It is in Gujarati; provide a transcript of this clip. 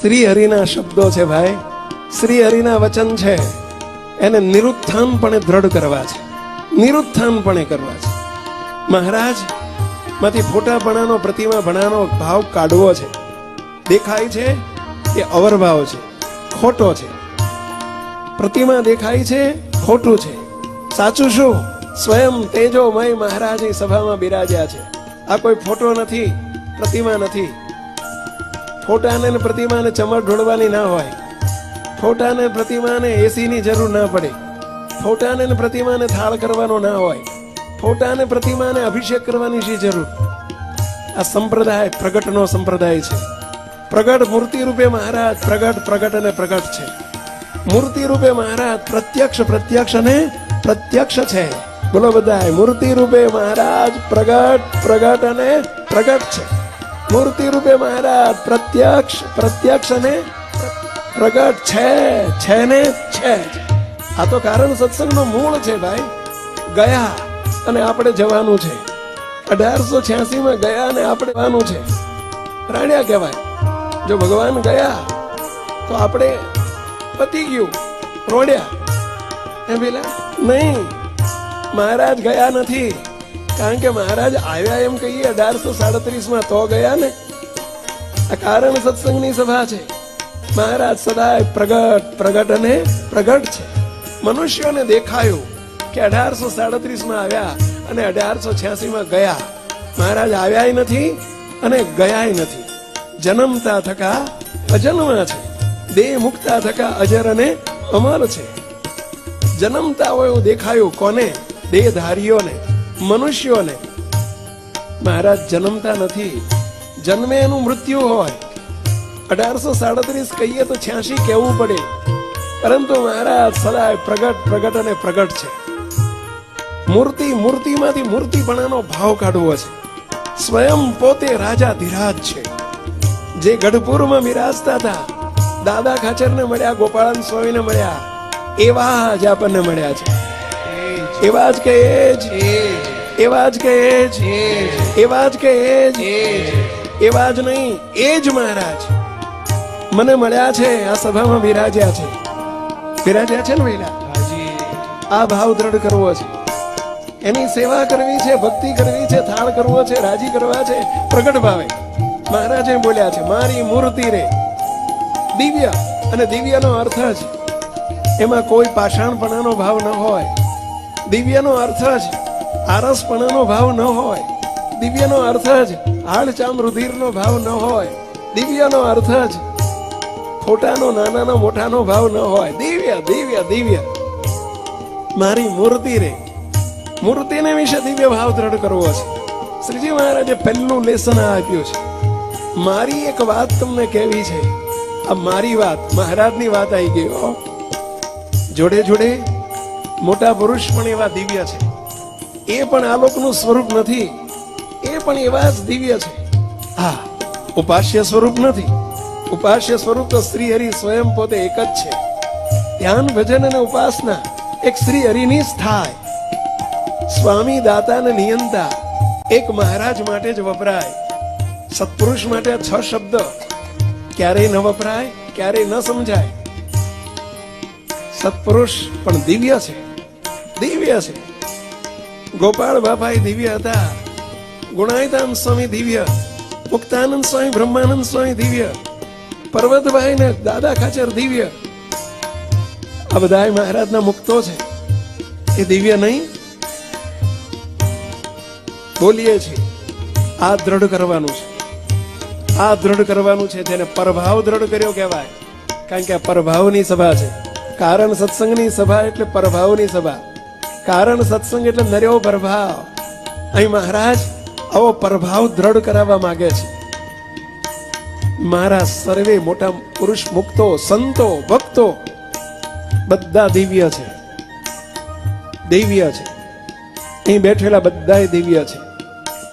શ્રી હરિના શબ્દો છે ભાઈ. શ્રી હરિના વચન છે. એને નિરુત્થાનપણે દ્રઢ કરવા છે. નિરુત્થાનપણે કરવા છે. મહારાજ, માંથી ફોટાપણાનો, પ્રતિમા ભણાનો ભાવ કાઢવો છે. દેખાય છે કે અવરભાવ છે. ખોટો છે. પ્રતિમા દેખાય છે ખોટું છે. સાચું શું? સ્વયં તેજોમય મહારાજ એ સભામાં બિરાજ્યા છે. આ કોઈ ફોટો નથી, પ્રતિમા નથી. ફોટાને પ્રતિમાને ચમર ઢોળવાની ના હોય. ફોટાને પ્રતિમાને એસીની જરૂર ના પડે. ફોટાને પ્રતિમાને થાળ કરવાનો ના હોય. ફોટાને પ્રતિમાને અભિષેક કરવાની શી જરૂર? આ સંપ્રદાય, પ્રગટનો સંપ્રદાય છે. પ્રગટ મૂર્તિ રૂપે મહારાજ પ્રગટ પ્રગટ અને પ્રગટ છે. મૂર્તિ રૂપે મહારાજ પ્રત્યક્ષ પ્રત્યક્ષ અને પ્રત્યક્ષ છે. બોલો બધા મૂર્તિ રૂપે મહારાજ પ્રગટ પ્રગટ અને પ્રગટ છે. મૂર્તિ રૂપે મહારાજ, પ્રત્યક્ષ પ્રત્યક્ષ અને પ્રગટ છે છે ને છે. આ તો કારણ સત્સંગનો મૂળ છે ભાઈ. ગયા અને આપણે જવાનું છે. અઢારસો માં ગયા અને આપણે જવાનું છે. પ્રાણ્યા કહેવાય. જો ભગવાન ગયા, તો આપણે પતી ગયું. રોડ્યા. એમ પેલા, નહીં. મહારાજ ગયા નથી. કારણ કે મહારાજ, આવ્યા એમ કહીએ અઢારસો સાડત્રીસમાં તો ગયા ને. આ કારણ સત્સંગની સભા છે. મહારાજ સદાય પ્રગટ પ્રગટ અને પ્રગટ છે. મનુષ્યોને દેખાયું કે અઢારસો સાડત્રીસમાં આવ્યા અને અઢારસો છ્યાસી માં ગયા. મહારાજ આવ્યાય નથી અને ગયાય નથી. જન્મતા થકા અજન્મા છે. દેહ મુક્તા થકા અજર અને અમર છે. જન્મતા હોય એવું દેખાયું કોને? દેહધારીઓને. મનુષ્યોને મહારાજ જન્મતા નથી. જન્મે એનું મૃત્યુ હોય. અઢારસો સાડત્રીસ કહીએ તો છ્યાસી કહેવું પડે. પરંતુ મહારાજ સદાય પ્રગટ પ્રગટ અને પ્રગટ છે. મૂર્તિ, મૂર્તિમાંથી મૂર્તિપણાનો ભાવ કાઢવો છે. સ્વયં પોતે રાજા ધીરાજ છે. જે ગઢપુરમાં બિરાજતા હતા, દાદા ખાચરને મળ્યા, ગોપાળન સ્વામીને મળ્યા, એવા જ આપણને મળ્યા છે. એવા જ કે એ જ. એવા જ કે જ. એવા જ કે જ. એવા જ નહીં, એ જ મહારાજ. મને મળ્યા છે, આ સભામાં બિરાજ્યા છે. બિરાજ્યા છે ને મહિલા આ ભાવ દ્રઢ કરવો છે. એની સેવા કરવી છે, ભક્તિ કરવી છે, થાળ કરવો છે, રાજી કરવા છે, પ્રગટ ભાવે. મહારાજે બોલ્યા છે, મારી મૂર્તિ રે. દિવ્ય, અને દિવ્યનો અર્થ જ. એમાં કોઈ પાષાણપણાનો ભાવ ન હોય. દિવ્યનો અર્થ જ. આરસપણાનો ભાવ ન હોય, દિવ્યનો અર્થ જ હાડચામ રુધિરનો ભાવ ન હોય, દિવ્યનો અર્થ જ ખોટાનો, નાનાનો, મોટાનો ભાવ ન હોય. દિવ્ય દિવ્ય દિવ્ય. મારી મૂર્તિ રે. મૂર્તિને વિશે દિવ્ય ભાવ દ્રઢ કરવો છે. શ્રીજી મહારાજે પહેલું લેસન આપ્યું છે. મારી એક વાત તમને કહેવી છે. આ મારી વાત, મહારાજની વાત આવી ગઈ જોડે જોડે મોટા પુરુષ પણ એવા દિવ્ય છે. એ પણ આલોકનું સ્વરૂપ નથી. એ પણ એવા જ દિવ્ય છે. હા, ઉપાસ્ય સ્વરૂપ નથી. ઉપાસ્ય સ્વરૂપ તો શ્રી હરિ સ્વયં પોતે એક જ છે. ધ્યાન, ભજન અને ઉપાસના એક શ્રી હરિની જ થાય. સ્વામી દાતા અને નિયંતા એક મહારાજ માટે જ વપરાય. સત્પુરુષ માટે છ શબ્દ. ક્યારેય ન વપરાય, ક્યારેય ન સમજાય. સત્પુરુષ પણ દિવ્ય છે. દિવ્ય છે. ગોપાળ બાપા દિવ્ય હતા. ગુણાયતાન સ્વામી દિવ્ય, મુક્તાનંદ સ્વામી બ્રહ્માનંદ સ્વામી દિવ્ય, પર્વતભાઈ ને દાદા ખાચર દિવ્ય. આ બધા મહારાજના મુક્તો છે. એ દિવ્ય નહીં, બોલીએ છીએ. આ દ્રઢ કરવાનું છે. આ દ્રઢ કરવાનું છે જેને પરભાવ દ્રઢ કર્યો કહેવાય. કારણ કે આ પરભાવની સભા છે. કારણ સત્સંગની સભા એટલે પરભાવની સભા. કારણ સત્સંગ એટલે નર્યો પ્રભાવ. અહીં મહારાજ, આવો પ્રભાવ દ્રઢ કરાવવા માંગે છે. મારા સર્વે મોટા પુરુષ મુક્તો, સંતો, ભક્તો, બધા દિવ્ય છે. દિવ્ય છે. અહીં બેઠેલા બધા દિવ્ય છે.